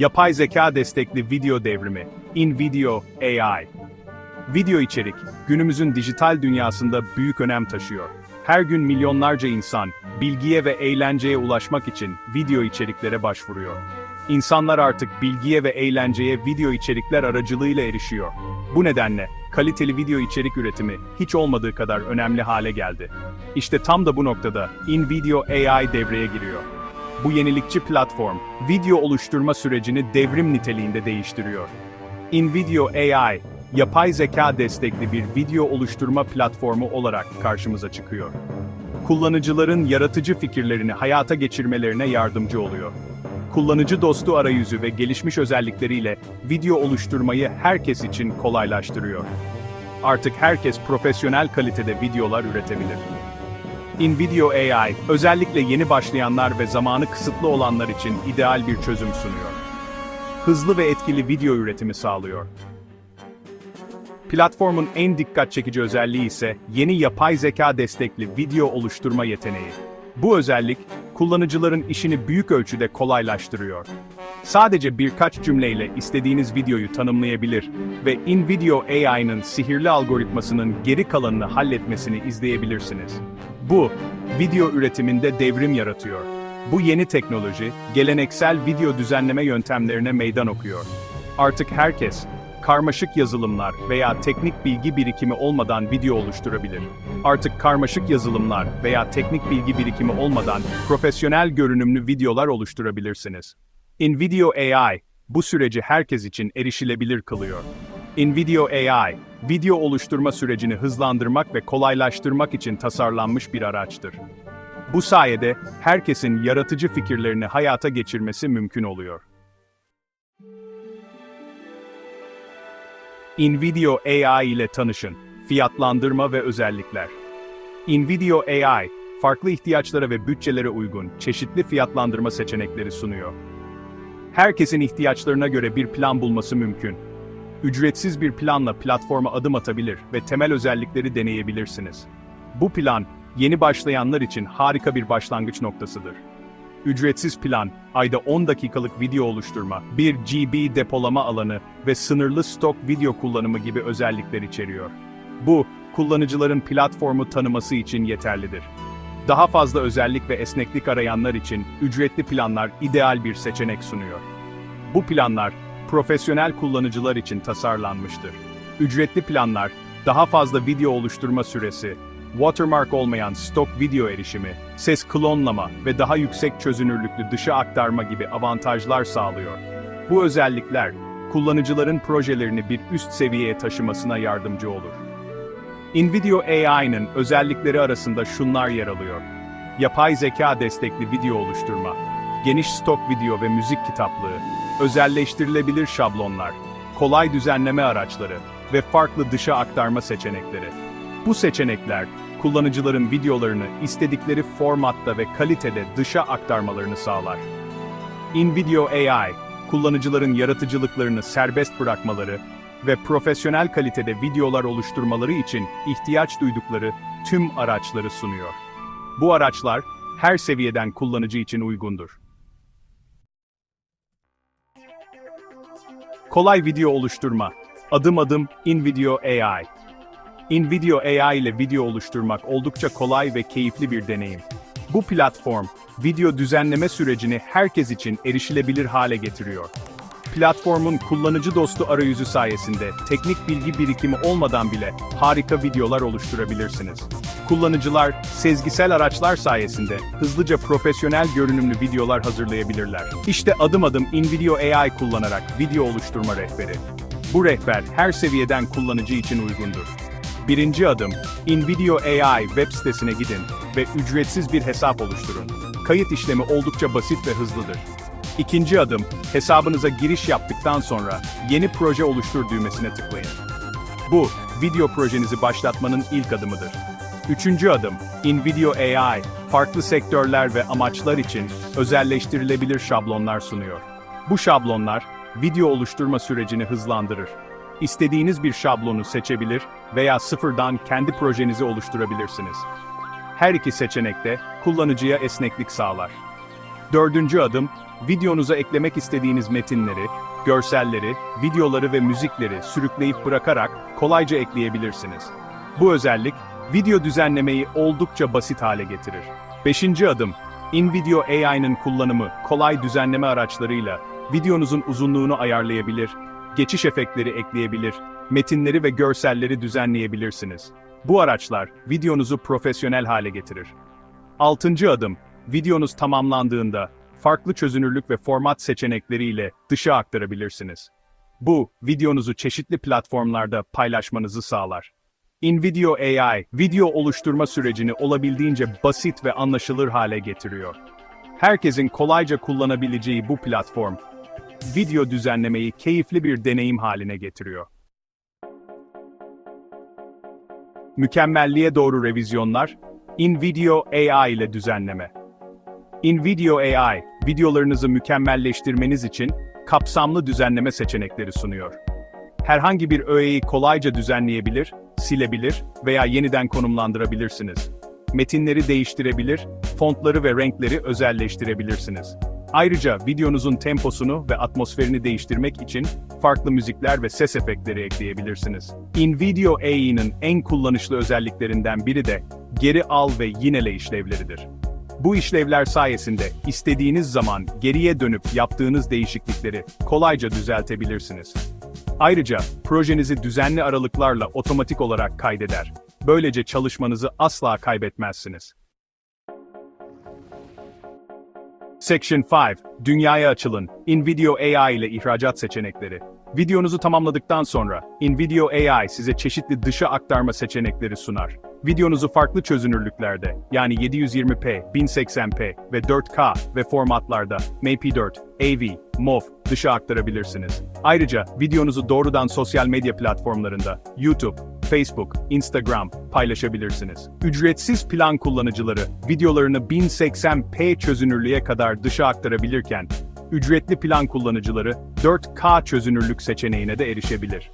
Yapay zeka destekli video devrimi, InVideo AI. Video içerik, günümüzün dijital dünyasında büyük önem taşıyor. Her gün milyonlarca insan, bilgiye ve eğlenceye ulaşmak için video içeriklere başvuruyor. İnsanlar artık bilgiye ve eğlenceye video içerikler aracılığıyla erişiyor. Bu nedenle, kaliteli video içerik üretimi hiç olmadığı kadar önemli hale geldi. İşte tam da bu noktada InVideo AI devreye giriyor. Bu yenilikçi platform, video oluşturma sürecini devrim niteliğinde değiştiriyor. InVideo AI, yapay zeka destekli bir video oluşturma platformu olarak karşımıza çıkıyor. Kullanıcıların yaratıcı fikirlerini hayata geçirmelerine yardımcı oluyor. Kullanıcı dostu arayüzü ve gelişmiş özellikleriyle video oluşturmayı herkes için kolaylaştırıyor. Artık herkes profesyonel kalitede videolar üretebilir. InVideo AI, özellikle yeni başlayanlar ve zamanı kısıtlı olanlar için ideal bir çözüm sunuyor. Hızlı ve etkili video üretimi sağlıyor. Platformun en dikkat çekici özelliği ise yeni yapay zeka destekli video oluşturma yeteneği. Bu özellik, kullanıcıların işini büyük ölçüde kolaylaştırıyor. Sadece birkaç cümleyle istediğiniz videoyu tanımlayabilir ve InVideo AI'nın sihirli algoritmasının geri kalanını halletmesini izleyebilirsiniz. Bu, video üretiminde devrim yaratıyor. Bu yeni teknoloji, geleneksel video düzenleme yöntemlerine meydan okuyor. Artık herkes, karmaşık yazılımlar veya teknik bilgi birikimi olmadan video oluşturabilir. Artık karmaşık yazılımlar veya teknik bilgi birikimi olmadan profesyonel görünümlü videolar oluşturabilirsiniz. InVideo AI, bu süreci herkes için erişilebilir kılıyor. InVideo AI, video oluşturma sürecini hızlandırmak ve kolaylaştırmak için tasarlanmış bir araçtır. Bu sayede herkesin yaratıcı fikirlerini hayata geçirmesi mümkün oluyor. InVideo AI ile tanışın. Fiyatlandırma ve özellikler. InVideo AI, farklı ihtiyaçlara ve bütçelere uygun çeşitli fiyatlandırma seçenekleri sunuyor. Herkesin ihtiyaçlarına göre bir plan bulması mümkün. Ücretsiz bir planla platforma adım atabilir ve temel özellikleri deneyebilirsiniz. Bu plan, yeni başlayanlar için harika bir başlangıç noktasıdır. Ücretsiz plan, ayda 10 dakikalık video oluşturma, 1 GB depolama alanı ve sınırlı stok video kullanımı gibi özellikler içeriyor. Bu, kullanıcıların platformu tanıması için yeterlidir. Daha fazla özellik ve esneklik arayanlar için ücretli planlar ideal bir seçenek sunuyor. Bu planlar, profesyonel kullanıcılar için tasarlanmıştır. Ücretli planlar, daha fazla video oluşturma süresi, watermark olmayan stok video erişimi, ses klonlama ve daha yüksek çözünürlüklü dışa aktarma gibi avantajlar sağlıyor. Bu özellikler, kullanıcıların projelerini bir üst seviyeye taşımasına yardımcı olur. InVideo AI'nın özellikleri arasında şunlar yer alıyor. Yapay zeka destekli video oluşturma, geniş stok video ve müzik kitaplığı, özelleştirilebilir şablonlar, kolay düzenleme araçları ve farklı dışa aktarma seçenekleri. Bu seçenekler, kullanıcıların videolarını istedikleri formatta ve kalitede dışa aktarmalarını sağlar. InVideo AI, kullanıcıların yaratıcılıklarını serbest bırakmaları ve profesyonel kalitede videolar oluşturmaları için ihtiyaç duydukları tüm araçları sunuyor. Bu araçlar, her seviyeden kullanıcı için uygundur. Kolay video oluşturma. Adım adım InVideo AI. InVideo AI ile video oluşturmak oldukça kolay ve keyifli bir deneyim. Bu platform, video düzenleme sürecini herkes için erişilebilir hale getiriyor. Platformun kullanıcı dostu arayüzü sayesinde teknik bilgi birikimi olmadan bile harika videolar oluşturabilirsiniz. Kullanıcılar, sezgisel araçlar sayesinde hızlıca profesyonel görünümlü videolar hazırlayabilirler. İşte adım adım InVideo AI kullanarak video oluşturma rehberi. Bu rehber her seviyeden kullanıcı için uygundur. Birinci adım, InVideo AI web sitesine gidin ve ücretsiz bir hesap oluşturun. Kayıt işlemi oldukça basit ve hızlıdır. İkinci adım, hesabınıza giriş yaptıktan sonra yeni proje oluştur düğmesine tıklayın. Bu, video projenizi başlatmanın ilk adımıdır. Üçüncü adım, InVideo AI, farklı sektörler ve amaçlar için özelleştirilebilir şablonlar sunuyor. Bu şablonlar, video oluşturma sürecini hızlandırır. İstediğiniz bir şablonu seçebilir veya sıfırdan kendi projenizi oluşturabilirsiniz. Her iki seçenek de kullanıcıya esneklik sağlar. Dördüncü adım, videonuza eklemek istediğiniz metinleri, görselleri, videoları ve müzikleri sürükleyip bırakarak kolayca ekleyebilirsiniz. Bu özellik, video düzenlemeyi oldukça basit hale getirir. Beşinci adım, InVideo AI'nın kullanımı kolay düzenleme araçlarıyla videonuzun uzunluğunu ayarlayabilir, geçiş efektleri ekleyebilir, metinleri ve görselleri düzenleyebilirsiniz. Bu araçlar videonuzu profesyonel hale getirir. Altıncı adım, videonuz tamamlandığında farklı çözünürlük ve format seçenekleriyle dışa aktarabilirsiniz. Bu, videonuzu çeşitli platformlarda paylaşmanızı sağlar. InVideo AI, video oluşturma sürecini olabildiğince basit ve anlaşılır hale getiriyor. Herkesin kolayca kullanabileceği bu platform, video düzenlemeyi keyifli bir deneyim haline getiriyor. Mükemmelliğe doğru revizyonlar, InVideo AI ile düzenleme. InVideo AI, videolarınızı mükemmelleştirmeniz için kapsamlı düzenleme seçenekleri sunuyor. Herhangi bir öğeyi kolayca düzenleyebilir, silebilir veya yeniden konumlandırabilirsiniz. Metinleri değiştirebilir, fontları ve renkleri özelleştirebilirsiniz. Ayrıca videonuzun temposunu ve atmosferini değiştirmek için farklı müzikler ve ses efektleri ekleyebilirsiniz. InVideo AI'nin en kullanışlı özelliklerinden biri de geri al ve yinele işlevleridir. Bu işlevler sayesinde istediğiniz zaman geriye dönüp yaptığınız değişiklikleri kolayca düzeltebilirsiniz. Ayrıca projenizi düzenli aralıklarla otomatik olarak kaydeder. Böylece çalışmanızı asla kaybetmezsiniz. Section 5, Dünyaya açılın, InVideo AI ile ihracat seçenekleri. Videonuzu tamamladıktan sonra, InVideo AI size çeşitli dışa aktarma seçenekleri sunar. Videonuzu farklı çözünürlüklerde, yani 720p, 1080p ve 4K ve formatlarda MP4, AV, MOV dışa aktarabilirsiniz. Ayrıca videonuzu doğrudan sosyal medya platformlarında YouTube, Facebook, Instagram paylaşabilirsiniz. Ücretsiz plan kullanıcıları videolarını 1080p çözünürlüğe kadar dışa aktarabilirken, ücretli plan kullanıcıları 4K çözünürlük seçeneğine de erişebilir.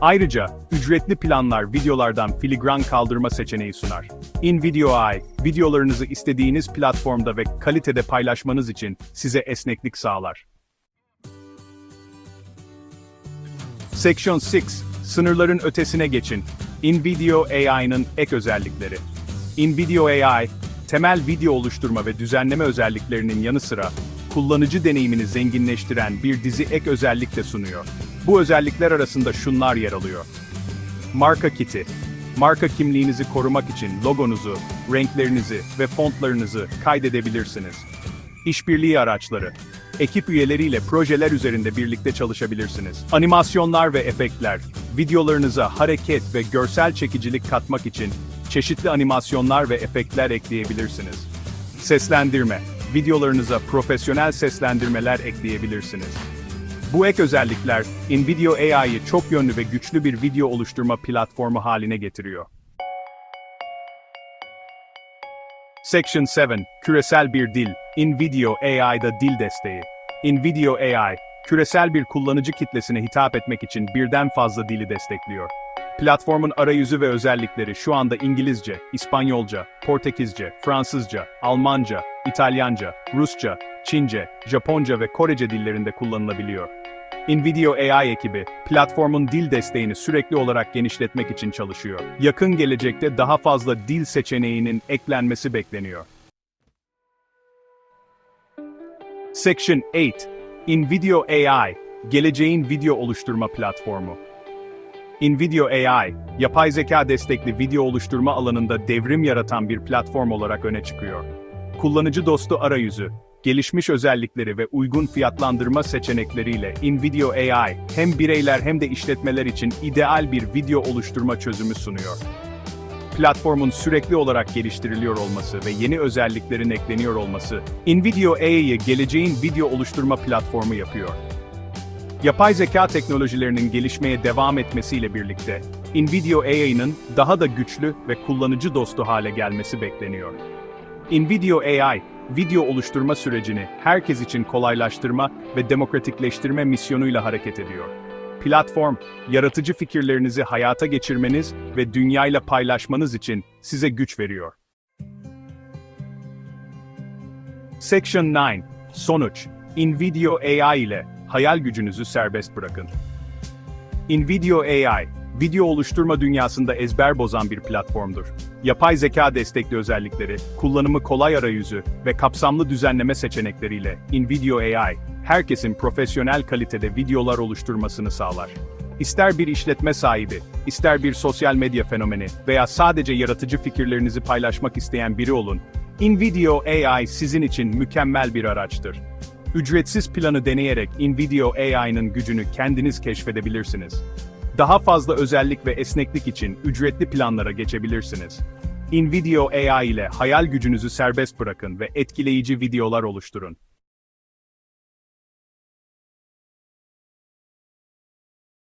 Ayrıca, ücretli planlar videolardan filigran kaldırma seçeneği sunar. InVideo AI, videolarınızı istediğiniz platformda ve kalitede paylaşmanız için size esneklik sağlar. Section 6, sınırların ötesine geçin. InVideo AI'nın ek özellikleri. InVideo AI, temel video oluşturma ve düzenleme özelliklerinin yanı sıra, kullanıcı deneyimini zenginleştiren bir dizi ek özellik de sunuyor. Bu özellikler arasında şunlar yer alıyor. Marka kiti. Marka kimliğinizi korumak için logonuzu, renklerinizi ve fontlarınızı kaydedebilirsiniz. İşbirliği araçları. Ekip üyeleriyle projeler üzerinde birlikte çalışabilirsiniz. Animasyonlar ve efektler. Videolarınıza hareket ve görsel çekicilik katmak için çeşitli animasyonlar ve efektler ekleyebilirsiniz. Seslendirme. Videolarınıza profesyonel seslendirmeler ekleyebilirsiniz. Bu ek özellikler, InVideo AI'yı çok yönlü ve güçlü bir video oluşturma platformu haline getiriyor. Section 7, Küresel bir dil, InVideo AI'da dil desteği. InVideo AI, küresel bir kullanıcı kitlesine hitap etmek için birden fazla dili destekliyor. Platformun arayüzü ve özellikleri şu anda İngilizce, İspanyolca, Portekizce, Fransızca, Almanca, İtalyanca, Rusça, Çince, Japonca ve Korece dillerinde kullanılabiliyor. InVideo AI ekibi, platformun dil desteğini sürekli olarak genişletmek için çalışıyor. Yakın gelecekte daha fazla dil seçeneğinin eklenmesi bekleniyor. Section 8, InVideo AI, geleceğin video oluşturma platformu. InVideo AI, yapay zeka destekli video oluşturma alanında devrim yaratan bir platform olarak öne çıkıyor. Kullanıcı dostu arayüzü, gelişmiş özellikleri ve uygun fiyatlandırma seçenekleriyle InVideo AI, hem bireyler hem de işletmeler için ideal bir video oluşturma çözümü sunuyor. Platformun sürekli olarak geliştiriliyor olması ve yeni özelliklerin ekleniyor olması, InVideo AI'yı geleceğin video oluşturma platformu yapıyor. Yapay zeka teknolojilerinin gelişmeye devam etmesiyle birlikte, InVideo AI'nın daha da güçlü ve kullanıcı dostu hale gelmesi bekleniyor. InVideo AI, video oluşturma sürecini herkes için kolaylaştırma ve demokratikleştirme misyonuyla hareket ediyor. Platform, yaratıcı fikirlerinizi hayata geçirmeniz ve dünyayla paylaşmanız için size güç veriyor. Section 9. Sonuç. InVideo AI ile hayal gücünüzü serbest bırakın. InVideo AI, video oluşturma dünyasında ezber bozan bir platformdur. Yapay zeka destekli özellikleri, kullanımı kolay arayüzü ve kapsamlı düzenleme seçenekleriyle InVideo AI, herkesin profesyonel kalitede videolar oluşturmasını sağlar. İster bir işletme sahibi, ister bir sosyal medya fenomeni veya sadece yaratıcı fikirlerinizi paylaşmak isteyen biri olun, InVideo AI sizin için mükemmel bir araçtır. Ücretsiz planı deneyerek InVideo AI'nın gücünü kendiniz keşfedebilirsiniz. Daha fazla özellik ve esneklik için ücretli planlara geçebilirsiniz. InVideo AI ile hayal gücünüzü serbest bırakın ve etkileyici videolar oluşturun.